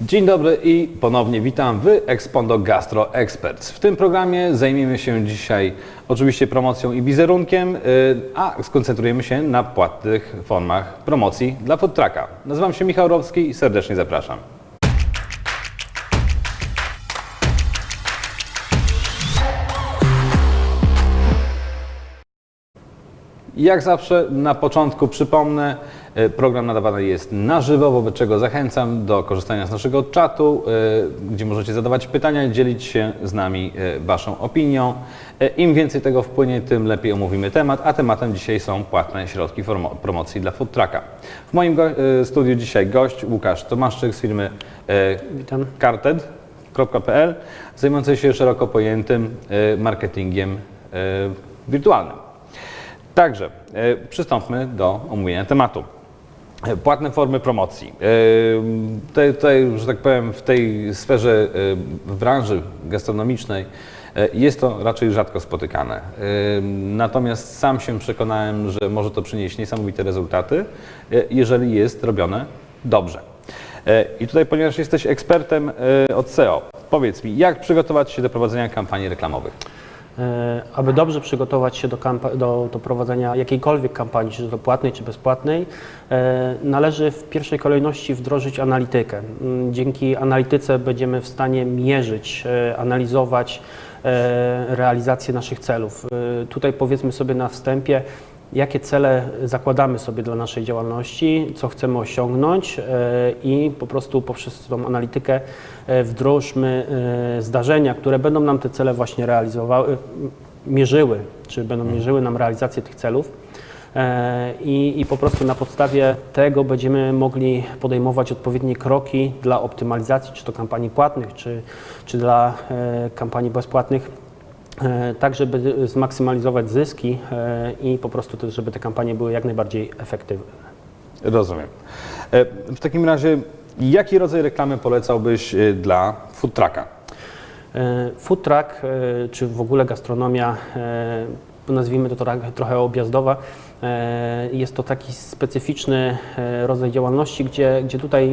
Dzień dobry i ponownie witam w Expondo Gastro Experts. W tym programie zajmiemy się dzisiaj oczywiście promocją i wizerunkiem, y, a skoncentrujemy się na płatnych formach promocji dla food trucka. Nazywam się Michał Rowski i serdecznie zapraszam. Jak zawsze na początku przypomnę, program nadawany jest na żywo, wobec czego zachęcam do korzystania z naszego czatu, e, gdzie możecie zadawać pytania, dzielić się z nami e, Waszą opinią. E, Im więcej tego wpłynie, tym lepiej omówimy temat, a tematem dzisiaj są płatne środki promocji dla food trucka. W moim e, studiu dzisiaj gość Łukasz Tomaszczyk z firmy e, Witam. carted.pl, zajmujący się szeroko pojętym e, marketingiem e, wirtualnym. Także e, przystąpmy do omówienia tematu. Płatne formy promocji. Tutaj, że tak powiem, w tej sferze, w branży gastronomicznej e, jest to raczej rzadko spotykane. Natomiast sam się przekonałem, że może to przynieść niesamowite rezultaty, e, jeżeli jest robione dobrze. E, I tutaj, ponieważ jesteś ekspertem od SEO, powiedz mi, jak przygotować się do prowadzenia kampanii reklamowych? E, Aby dobrze przygotować się do, do, do prowadzenia jakiejkolwiek kampanii, czy to płatnej, czy bezpłatnej, e, należy w pierwszej kolejności wdrożyć analitykę. Mm, Dzięki analityce będziemy w stanie mierzyć, e, analizować realizację naszych celów. Tutaj powiedzmy sobie na wstępie, jakie cele zakładamy sobie dla naszej działalności, co chcemy osiągnąć e, i po prostu poprzez tą analitykę e, wdrożmy e, zdarzenia, które będą nam te cele właśnie realizowały, mierzyły, czy będą mierzyły nam realizację tych celów. I, I po prostu na podstawie tego będziemy mogli podejmować odpowiednie kroki dla optymalizacji, czy to kampanii płatnych, czy, czy dla kampanii bezpłatnych, tak żeby zmaksymalizować zyski e, i po prostu też, żeby te kampanie były jak najbardziej efektywne. Rozumiem. E, W takim razie, jaki rodzaj reklamy polecałbyś e, dla food trucka? E, Food truck, e, czy w ogóle gastronomia, e, nazwijmy to trochę, objazdowa, e, jest to taki specyficzny e, rodzaj działalności, gdzie, gdzie tutaj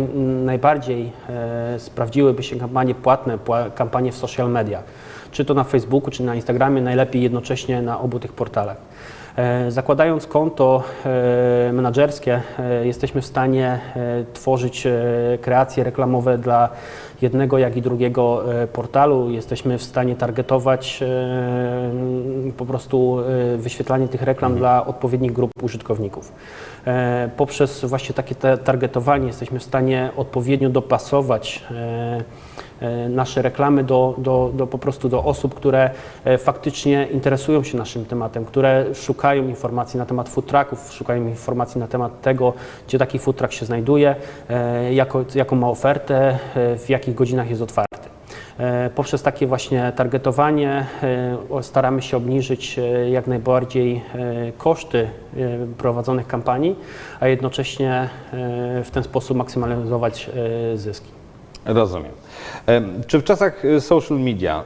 najbardziej e, sprawdziłyby się kampanie płatne, pła- kampanie w social media. Czy to na Facebooku, czy na Instagramie, najlepiej jednocześnie na obu tych portalach. E, Zakładając konto e, menedżerskie, e, jesteśmy w stanie tworzyć kreacje reklamowe dla jednego, jak i drugiego portalu. Jesteśmy w stanie targetować po prostu wyświetlanie tych reklam dla odpowiednich grup użytkowników. Poprzez właśnie takie targetowanie jesteśmy w stanie odpowiednio dopasować nasze reklamy do, do, do po prostu do osób, które e, faktycznie interesują się naszym tematem, które szukają informacji na temat food trucków, szukają informacji na temat tego, gdzie taki food truck się znajduje, e, jako, jaką ma ofertę, e, w jakich godzinach jest otwarty. E, Poprzez takie właśnie targetowanie e, staramy się obniżyć e, jak najbardziej e, koszty e, prowadzonych kampanii, a jednocześnie e, w ten sposób maksymalizować e, zyski. Rozumiem. Czy w czasach e, social media,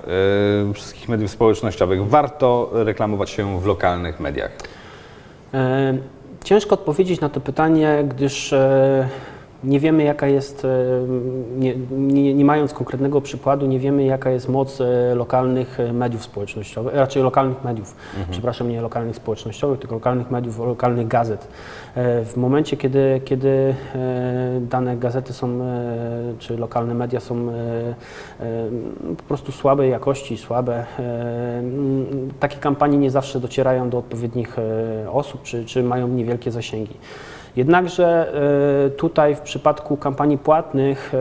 e, wszystkich mediów społecznościowych, warto reklamować się w lokalnych mediach? E, Ciężko odpowiedzieć na to pytanie, gdyż e, nie wiemy, jaka jest, e, nie, nie, nie mając konkretnego przykładu, nie wiemy, jaka jest moc e, lokalnych e, mediów społecznościowych, raczej lokalnych mediów, przepraszam, nie lokalnych społecznościowych, tylko lokalnych mediów, lokalnych gazet. W momencie, kiedy, kiedy dane gazety są, czy lokalne media są po prostu słabej jakości, słabe, takie kampanie nie zawsze docierają do odpowiednich osób, czy, czy mają niewielkie zasięgi. Jednakże e, tutaj w przypadku kampanii płatnych, e,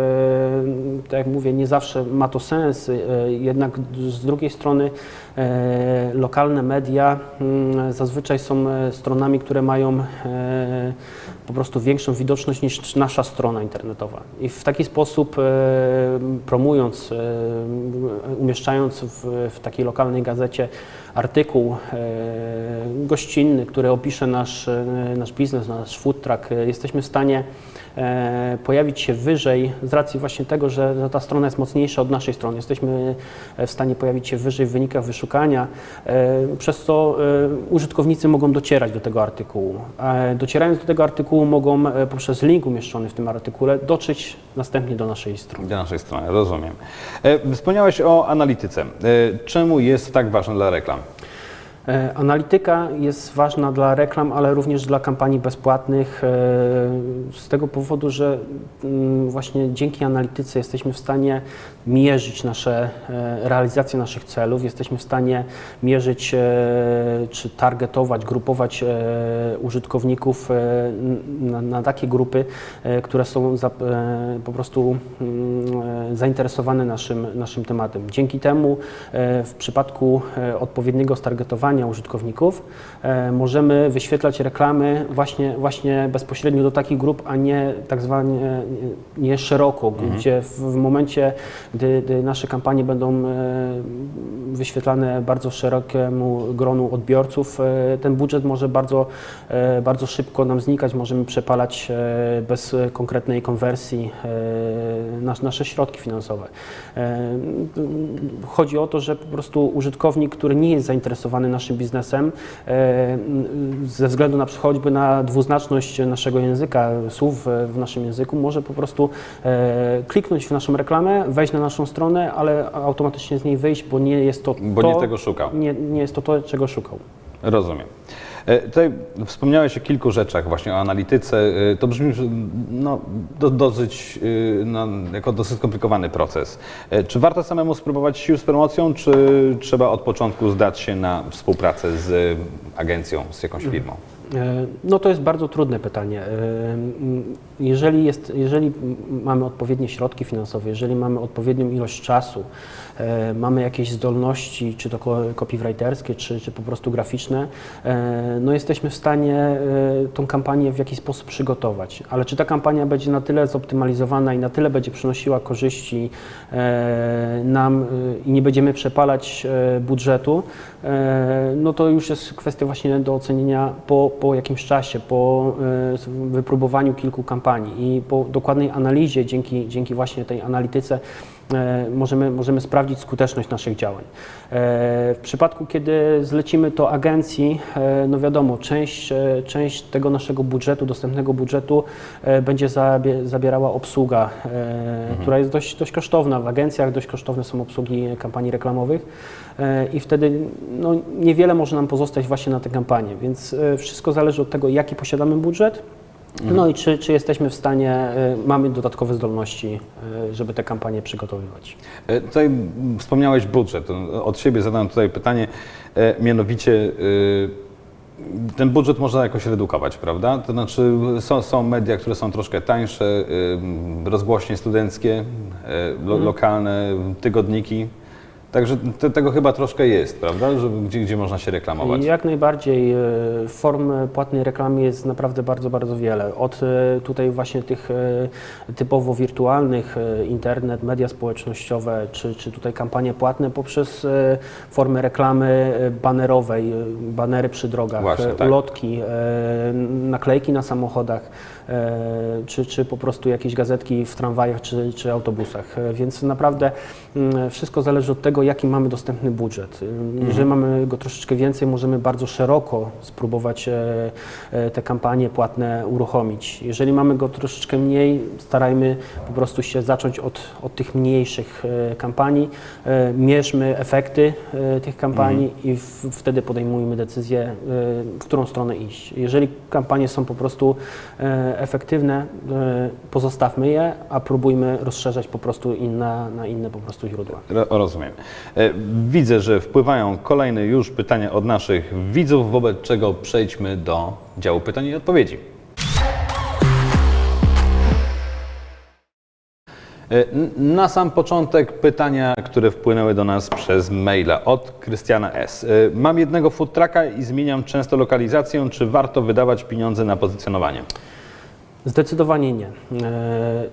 tak jak mówię, nie zawsze ma to sens, e, jednak z drugiej strony lokalne media mm, zazwyczaj są stronami, które mają po prostu większą widoczność niż nasza strona internetowa. I w taki sposób promując, umieszczając w, w takiej lokalnej gazecie artykuł e, gościnny, który opisze nasz, e, nasz biznes, nasz food truck, jesteśmy w stanie e, pojawić się wyżej z racji właśnie tego, że, ta strona jest mocniejsza od naszej strony. Jesteśmy w stanie pojawić się wyżej w wynikach wyszukania, przez co użytkownicy mogą docierać do tego artykułu. Docierając do tego artykułu mogą poprzez link umieszczony w tym artykule dotrzeć następnie do naszej strony. Do naszej strony, rozumiem. Wspomniałeś o analityce. Czemu jest tak ważna dla reklam? E, Analityka jest ważna dla reklam, ale również dla kampanii bezpłatnych, e, z tego powodu, że mm, właśnie dzięki analityce jesteśmy w stanie mierzyć nasze e, realizację naszych celów, jesteśmy w stanie mierzyć e, czy targetować, grupować e, użytkowników na, na takie grupy, które są za, po prostu mm, zainteresowane naszym, naszym tematem. Dzięki temu w przypadku odpowiedniego stargetowania użytkowników możemy wyświetlać reklamy właśnie, właśnie bezpośrednio do takich grup, a nie tak zwanie e, nie szeroko, gdzie w, w momencie, gdy, gdy nasze kampanie będą e, wyświetlane bardzo szerokiemu gronu odbiorców, e, ten budżet może bardzo, e, bardzo szybko nam znikać, możemy przepalać bez konkretnej konwersji nas, nasze środki finansowe. Chodzi o to, że po prostu użytkownik, który nie jest zainteresowany naszym biznesem, ze względu na choćby na dwuznaczność naszego języka, słów w- naszym języku, może po prostu kliknąć w naszą reklamę, wejść na naszą stronę, ale automatycznie z niej wyjść, bo nie jest to Bo to, nie tego szukał. Nie, nie jest to to, czego szukał. Rozumiem. E, Tutaj wspomniałeś o kilku rzeczach, właśnie o analityce. E, To brzmi no, do, dosyć, e, no, jako dosyć skomplikowany proces. Czy warto samemu spróbować sił z promocją, czy trzeba od początku zdać się na współpracę z agencją, z jakąś firmą? E, No to jest bardzo trudne pytanie. E, Jeżeli, jest, jeżeli mamy odpowiednie środki finansowe, jeżeli mamy odpowiednią ilość czasu, e, mamy jakieś zdolności, czy to copywriterskie, czy, czy po prostu graficzne, no jesteśmy w stanie tą kampanię w jakiś sposób przygotować. Ale czy ta kampania będzie na tyle zoptymalizowana i na tyle będzie przynosiła korzyści nam i nie będziemy przepalać budżetu, no to już jest kwestia właśnie do ocenienia po, po jakimś czasie, po e, wypróbowaniu kilku kampanii i po dokładnej analizie, dzięki, dzięki właśnie tej analityce możemy, możemy sprawdzić skuteczność naszych działań. E, W przypadku, kiedy zlecimy to agencji, e, no wiadomo, część, e, część tego naszego budżetu, dostępnego budżetu e, będzie zabie, zabierała obsługa, e, która jest dość, dość kosztowna. W agencjach dość kosztowne są obsługi kampanii reklamowych e, i wtedy no, niewiele może nam pozostać właśnie na te kampanie, więc e, wszystko zależy od tego, jaki posiadamy budżet, no i czy, czy jesteśmy w stanie, e, mamy dodatkowe zdolności, e, żeby te kampanie przygotowywać. E, Tutaj wspomniałeś budżet. Od siebie zadam tutaj pytanie, e, mianowicie ten budżet można jakoś redukować, prawda? To znaczy są, są media, które są troszkę tańsze, rozgłośnie studenckie, lo, lokalne, tygodniki. Także te, tego chyba troszkę jest, prawda? Żeby, gdzie, gdzie można się reklamować. Jak najbardziej e, form płatnej reklamy jest naprawdę bardzo, bardzo wiele. Od e, tutaj właśnie tych e, typowo wirtualnych, internet, media społecznościowe, czy, czy tutaj kampanie płatne poprzez formy reklamy banerowej, banery przy drogach, Właśnie, tak. ulotki, naklejki na samochodach, czy, czy po prostu jakieś gazetki w tramwajach czy, czy autobusach. E, Więc naprawdę mm, wszystko zależy od tego, jaki mamy dostępny budżet. E, Jeżeli mamy go troszeczkę więcej, możemy bardzo szeroko spróbować e, e, te kampanie płatne uruchomić. Jeżeli mamy go troszeczkę mniej, starajmy po prostu się zacząć od, od tych mniejszych e, kampanii, e, mierzmy efekty e, tych kampanii i w, wtedy podejmujmy decyzję, e, w którą stronę iść. Jeżeli kampanie są po prostu e, efektywne, e, pozostawmy je, a próbujmy rozszerzać po prostu inna, na inne po prostu źródła. Ro- Rozumiem. E, Widzę, że wpływają kolejne już pytania od naszych widzów, wobec czego przejdźmy do działu pytań i odpowiedzi. E, Na sam początek pytania, które wpłynęły do nas przez maila od Krystiana S. Mam jednego food trucka i zmieniam często lokalizację. Czy warto wydawać pieniądze na pozycjonowanie? Zdecydowanie nie. E,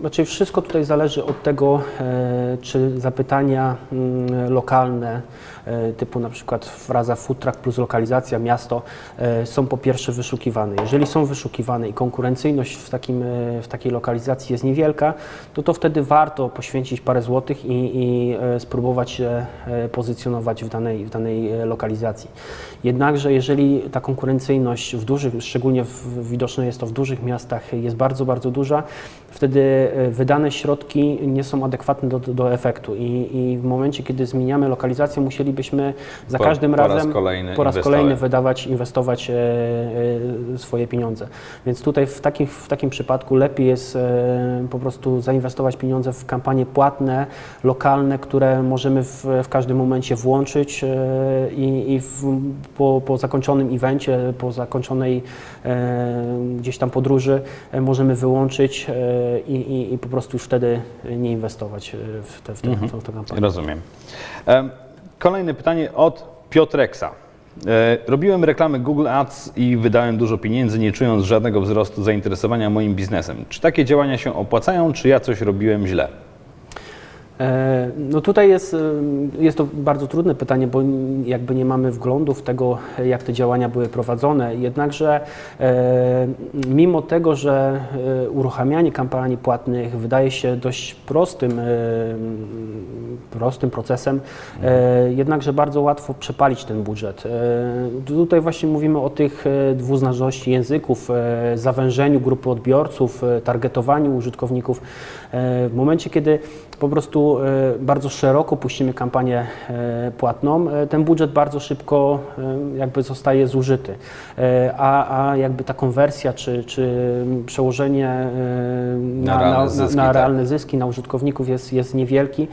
Znaczy wszystko tutaj zależy od tego, e, czy zapytania mm, lokalne, e, typu na przykład fraza food truck plus lokalizacja, miasto, są po pierwsze wyszukiwane. Jeżeli są wyszukiwane i konkurencyjność w, takim, w takiej lokalizacji jest niewielka, to to wtedy warto poświęcić parę złotych i, i spróbować się pozycjonować w danej, w danej lokalizacji. Jednakże jeżeli ta konkurencyjność w dużych, szczególnie w, widoczne jest to w dużych miastach, jest bardzo, bardzo duża, wtedy e, wydane środki nie są adekwatne do, do efektu I, i w momencie, kiedy zmieniamy lokalizację, musielibyśmy za Po- każdym po raz razem kolejny po raz inwestować. kolejny wydawać, inwestować e, e, swoje pieniądze. Więc tutaj w takim, w takim przypadku lepiej jest po prostu zainwestować pieniądze w kampanie płatne, lokalne, które możemy w, w każdym momencie włączyć i, i w, po, po zakończonym evencie, po zakończonej gdzieś tam podróży e, możemy wyłączyć e, i, i, i po prostu już wtedy nie inwestować e, w tę w te, w tę kampanię. Rozumiem. Em, Kolejne pytanie od Piotreksa. Robiłem reklamy Google Ads i wydałem dużo pieniędzy, nie czując żadnego wzrostu zainteresowania moim biznesem. Czy takie działania się opłacają, czy ja coś robiłem źle? E, No tutaj jest, e, jest to bardzo trudne pytanie, bo jakby nie mamy wglądu w tego, jak te działania były prowadzone. Jednakże e, mimo tego, że e, uruchamianie kampanii płatnych wydaje się dość prostym, e, prostym procesem, e, jednakże bardzo łatwo przepalić ten budżet. Tutaj właśnie mówimy o tych dwuznaczności języków, zawężeniu grupy odbiorców, targetowaniu użytkowników. W momencie, kiedy po prostu e, bardzo szeroko puścimy kampanię e, płatną, e, ten budżet bardzo szybko jakby zostaje zużyty. A, a jakby ta konwersja czy, czy przełożenie e, na, realne na, zyski, na tak. realne zyski na użytkowników jest, jest niewielki.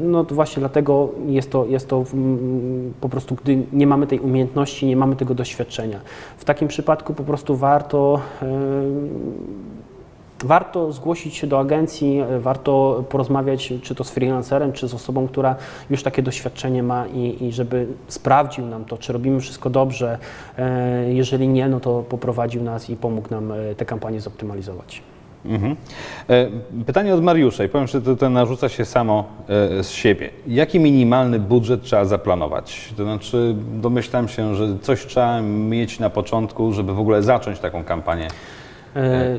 No to właśnie dlatego jest to, jest to mm, po prostu, gdy nie mamy tej umiejętności, nie mamy tego doświadczenia. W takim przypadku po prostu warto Warto zgłosić się do agencji, warto porozmawiać czy to z freelancerem, czy z osobą, która już takie doświadczenie ma i, i żeby sprawdził nam to, czy robimy wszystko dobrze. E, Jeżeli nie, no to poprowadził nas i pomógł nam e, te kampanie zoptymalizować. Mhm. E, Pytanie od Mariusza i powiem, że to, to narzuca się samo z siebie. Jaki minimalny budżet trzeba zaplanować? To znaczy domyślam się, że coś trzeba mieć na początku, żeby w ogóle zacząć taką kampanię. E,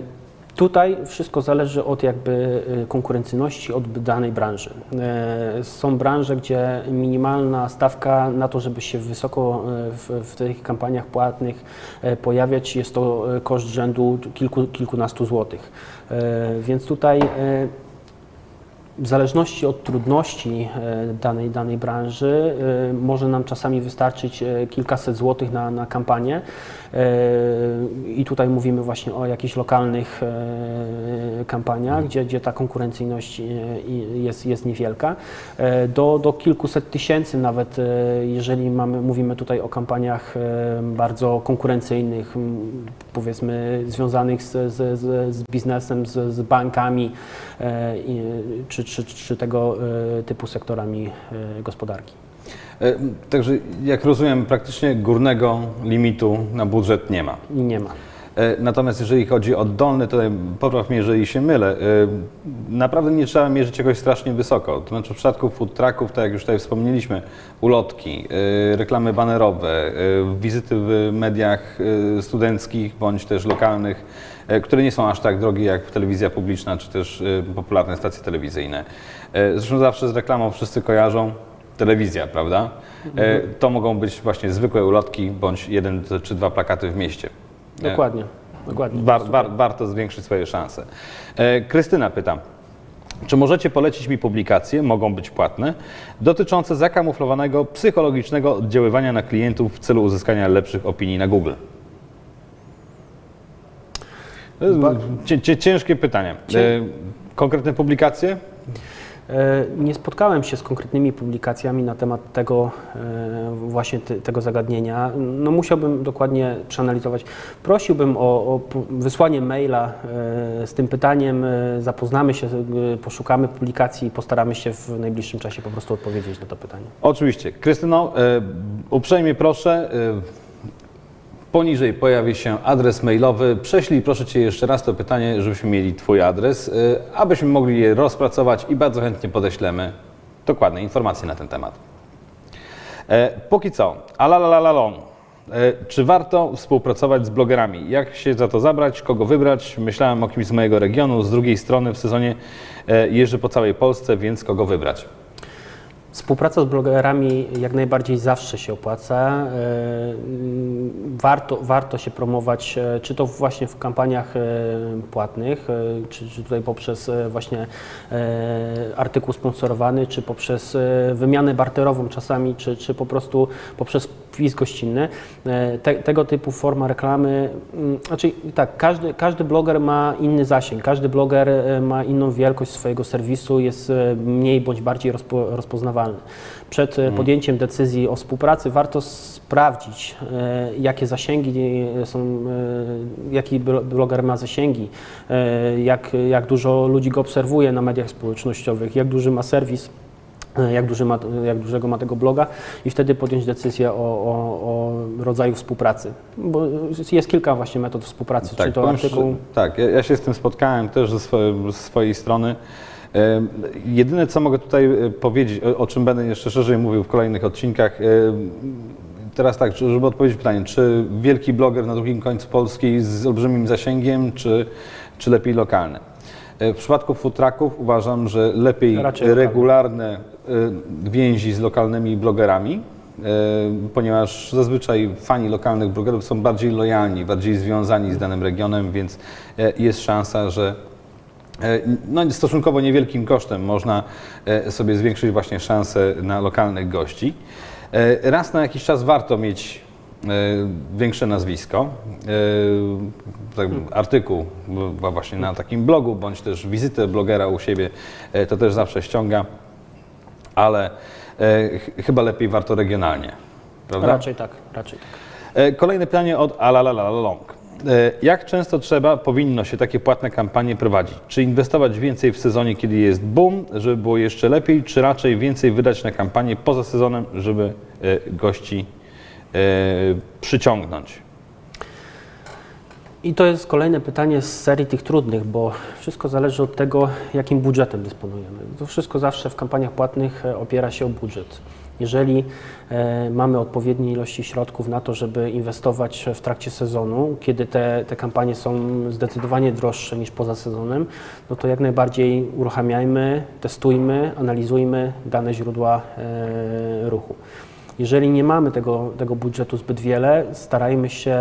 Tutaj wszystko zależy od jakby e, konkurencyjności od danej branży. E, Są branże, gdzie minimalna stawka na to, żeby się wysoko e, w, w tych kampaniach płatnych e, pojawiać, jest to koszt rzędu kilku, kilkunastu złotych. Więc tutaj w zależności od trudności e, danej, danej branży e, może nam czasami wystarczyć e, kilkaset złotych na, na kampanię. I tutaj mówimy właśnie o jakichś lokalnych kampaniach, gdzie, gdzie ta konkurencyjność jest, jest niewielka, do, do kilkuset tysięcy nawet, jeżeli mamy, mówimy tutaj o kampaniach bardzo konkurencyjnych, powiedzmy związanych z, z, z, biznesem, z, z bankami, czy, czy, czy tego e, typu sektorami e, gospodarki. E, Także jak rozumiem, praktycznie górnego limitu na budżet nie ma. Nie ma. E, Natomiast jeżeli chodzi o dolny, to popraw mnie, jeżeli się mylę, e, naprawdę nie trzeba mierzyć czegoś strasznie wysoko. To znaczy w przypadku food trucków, tak jak już tutaj wspomnieliśmy, ulotki, e, reklamy banerowe, wizyty w mediach studenckich bądź też lokalnych, które nie są aż tak drogie jak telewizja publiczna czy też popularne stacje telewizyjne. Zresztą zawsze z reklamą wszyscy kojarzą telewizja, prawda? E, To mogą być właśnie zwykłe ulotki bądź jeden czy dwa plakaty w mieście. Dokładnie. Dokładnie. War, war, warto zwiększyć swoje szanse. E, Krystyna pyta, czy możecie polecić mi publikacje, mogą być płatne, dotyczące zakamuflowanego psychologicznego oddziaływania na klientów w celu uzyskania lepszych opinii na Google? To jest cie- cie- Ciężkie pytanie. E, Konkretne publikacje? E, Nie spotkałem się z konkretnymi publikacjami na temat tego e, właśnie te, tego zagadnienia. No musiałbym dokładnie przeanalizować. Prosiłbym o, o wysłanie maila e, z tym pytaniem. Zapoznamy się, poszukamy publikacji i postaramy się w najbliższym czasie po prostu odpowiedzieć na to pytanie. Oczywiście. Krystyno, uprzejmie proszę, Poniżej pojawi się adres mailowy. Prześlij proszę Cię jeszcze raz to pytanie, żebyśmy mieli Twój adres, y, abyśmy mogli je rozpracować i bardzo chętnie podeślemy dokładne informacje na ten temat. E, póki co, alalalalon. E, czy warto współpracować z blogerami? Jak się za to zabrać? Kogo wybrać? Myślałem o kimś z mojego regionu. Z drugiej strony w sezonie e, jeżdżę po całej Polsce, więc kogo wybrać? Współpraca z blogerami jak najbardziej zawsze się opłaca. E, Warto, warto się promować, e, czy to właśnie w kampaniach e, płatnych, czy, czy tutaj poprzez właśnie artykuł sponsorowany, czy poprzez wymianę barterową czasami, czy, czy po prostu poprzez wpis gościnny. E, Te, tego typu forma reklamy, mm, znaczy tak, każdy, każdy bloger ma inny zasięg, każdy bloger e, ma inną wielkość swojego serwisu, jest e, mniej bądź bardziej rozpo, rozpoznawalny. Przed e, podjęciem decyzji o współpracy warto sprawdzić, jakie zasięgi są, jaki blo- bloger ma zasięgi, jak, jak dużo ludzi go obserwuje na mediach społecznościowych, jak duży ma serwis jak, duży ma, jak dużego ma tego bloga i wtedy podjąć decyzję o, o, o rodzaju współpracy. Bo jest kilka właśnie metod współpracy, czy to artykuł... tak ja, ja się z tym spotkałem też ze, swoje, ze swojej strony. E, Jedyne, co mogę tutaj e, powiedzieć, o, czym będę jeszcze szerzej mówił w kolejnych odcinkach, e, teraz tak, żeby odpowiedzieć pytanie, czy wielki bloger na drugim końcu Polski z olbrzymim zasięgiem, czy, czy lepiej lokalny? E, W przypadku food trucków uważam, że lepiej Raczej regularne e, więzi z lokalnymi blogerami, e, ponieważ zazwyczaj fani lokalnych blogerów są bardziej lojalni, bardziej związani z danym regionem, więc jest szansa, że no, stosunkowo niewielkim kosztem można sobie zwiększyć właśnie szanse na lokalnych gości. Raz na jakiś czas warto mieć większe nazwisko, e, tak, artykuł właśnie na takim blogu, bądź też wizytę blogera u siebie, e, to też zawsze ściąga, ale e, ch- chyba lepiej warto regionalnie, prawda? Raczej tak, raczej tak. E, Kolejne pytanie od Alalalalong. E, Jak często trzeba, powinno się takie płatne kampanie prowadzić? Czy inwestować więcej w sezonie, kiedy jest boom, żeby było jeszcze lepiej, czy raczej więcej wydać na kampanię poza sezonem, żeby e, gości e, przyciągnąć? I to jest kolejne pytanie z serii tych trudnych, bo wszystko zależy od tego, jakim budżetem dysponujemy. To wszystko zawsze w kampaniach płatnych e, opiera się o budżet. Jeżeli e, mamy odpowiednie ilości środków na to, żeby inwestować w trakcie sezonu, kiedy te, te kampanie są zdecydowanie droższe niż poza sezonem, no to jak najbardziej uruchamiajmy, testujmy, analizujmy dane źródła e, ruchu. Jeżeli nie mamy tego, tego budżetu zbyt wiele, starajmy się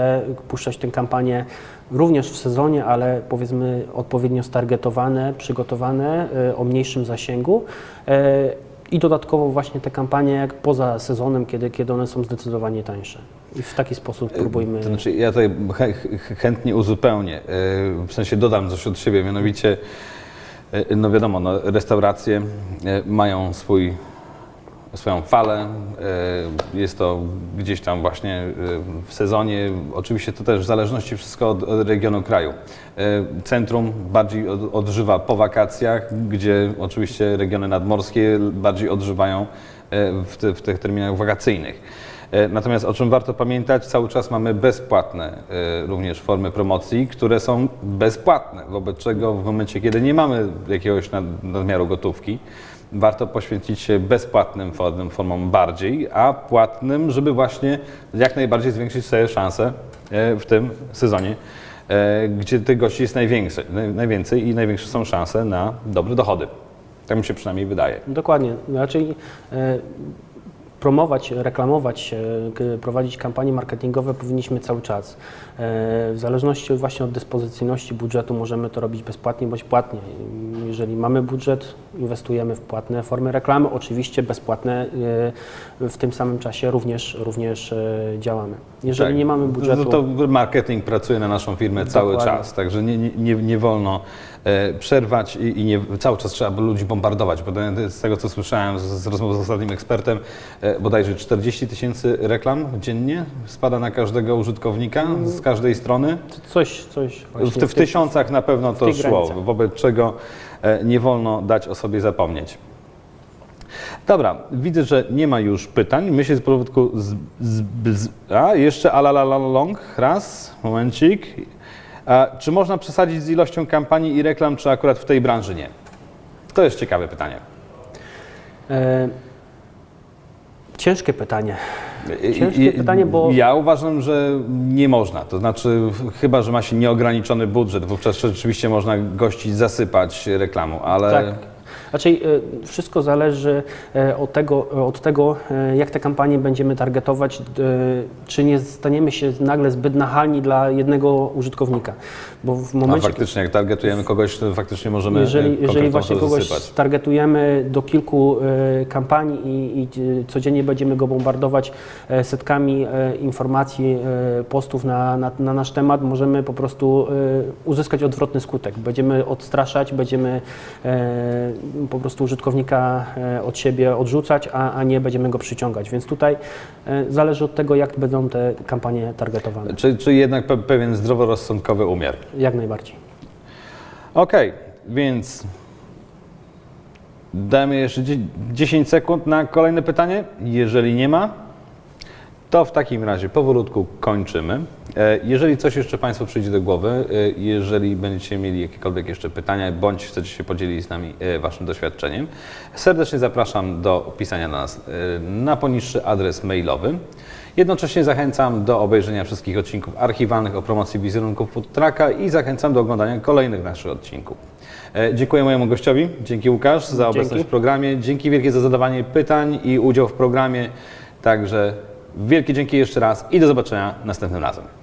puszczać tę kampanię również w sezonie, ale powiedzmy odpowiednio stargetowane, przygotowane, e, o mniejszym zasięgu. e, I dodatkowo właśnie te kampanie jak poza sezonem, kiedy, kiedy one są zdecydowanie tańsze. I w taki sposób próbujmy. To znaczy, ja tutaj chę- ch- chętnie uzupełnię, e, w sensie dodam coś od siebie, mianowicie, e, no wiadomo, no, restauracje e, mają swój, swoją falę, e, jest to gdzieś tam właśnie e, w sezonie, oczywiście to też w zależności wszystko od, od regionu kraju. E, Centrum bardziej od, odżywa po wakacjach, gdzie oczywiście regiony nadmorskie bardziej odżywają w, ty, w tych terminach wakacyjnych. Natomiast o czym warto pamiętać, cały czas mamy bezpłatne również formy promocji, które są bezpłatne, wobec czego w momencie, kiedy nie mamy jakiegoś nad, nadmiaru gotówki, warto poświęcić się bezpłatnym formom, bardziej, a płatnym, żeby właśnie jak najbardziej zwiększyć sobie szanse e, w tym sezonie, e, gdzie tych gości jest najwięcej, naj- najwięcej i największe są szanse na dobre dochody. Tak mi się przynajmniej wydaje. Dokładnie. Raczej e, promować, reklamować prowadzić kampanie marketingowe powinniśmy cały czas. E, W zależności właśnie od dyspozycyjności budżetu możemy to robić bezpłatnie bądź płatnie. Jeżeli mamy budżet, inwestujemy w płatne formy reklamy, oczywiście bezpłatne e, w tym samym czasie również, również e, działamy. Jeżeli Tak. nie mamy budżetu, No to marketing pracuje na naszą firmę cały Dokładnie. czas, także nie, nie- nie, wolno przerwać i, i nie, cały czas trzeba ludzi bombardować, bo z tego co słyszałem z, z rozmowy z ostatnim ekspertem, e, bodajże 40 tysięcy reklam dziennie spada na każdego użytkownika z każdej strony. coś, coś W, w tysiącach na pewno to szło, granicach. wobec czego e, nie wolno dać o sobie zapomnieć. Dobra, widzę, że nie ma już pytań. Myślę z powrotu z, z, z, A, jeszcze alalalong, raz, momencik. Czy można przesadzić z ilością kampanii i reklam, czy akurat w tej branży nie? To jest ciekawe pytanie. E, Ciężkie pytanie. I- Ciężkie pytanie, bo- Ja uważam, że nie można. To znaczy, chyba, że ma się nieograniczony budżet, wówczas rzeczywiście można gości zasypać reklamą, ale... Tak. Raczej e, wszystko zależy e, od tego, od tego, e, jak te kampanie będziemy targetować, czy nie staniemy się nagle zbyt nachalni dla jednego użytkownika. Bo w A momencie, faktycznie, jak targetujemy kogoś, to faktycznie możemy jeżeli, jeżeli właśnie kogoś targetujemy do kilku kampanii i, i codziennie będziemy go bombardować setkami informacji, postów na, na, na nasz temat, możemy po prostu uzyskać odwrotny skutek. Będziemy odstraszać, będziemy po prostu użytkownika e, od siebie odrzucać, a, a nie będziemy go przyciągać. Więc tutaj e, zależy od tego, jak będą te kampanie targetowane. Czy, czy jednak pe- pewien zdroworozsądkowy umiar? Jak najbardziej. Okej, więc damy jeszcze dzie- 10 sekund na kolejne pytanie. Jeżeli nie ma, to w takim razie powolutku kończymy. E, Jeżeli coś jeszcze Państwu przyjdzie do głowy, e, jeżeli będziecie mieli jakiekolwiek jeszcze pytania, bądź chcecie się podzielić z nami e, Waszym doświadczeniem, serdecznie zapraszam do pisania na nas na poniższy adres mailowy. Jednocześnie zachęcam do obejrzenia wszystkich odcinków archiwalnych o promocji wizerunków Food Trucka i zachęcam do oglądania kolejnych naszych odcinków. Dziękuję mojemu gościowi. Dzięki Łukasz za Dzięki. obecność w programie. Dzięki wielkie za zadawanie pytań i udział w programie. Także wielkie dzięki jeszcze raz i do zobaczenia następnym razem.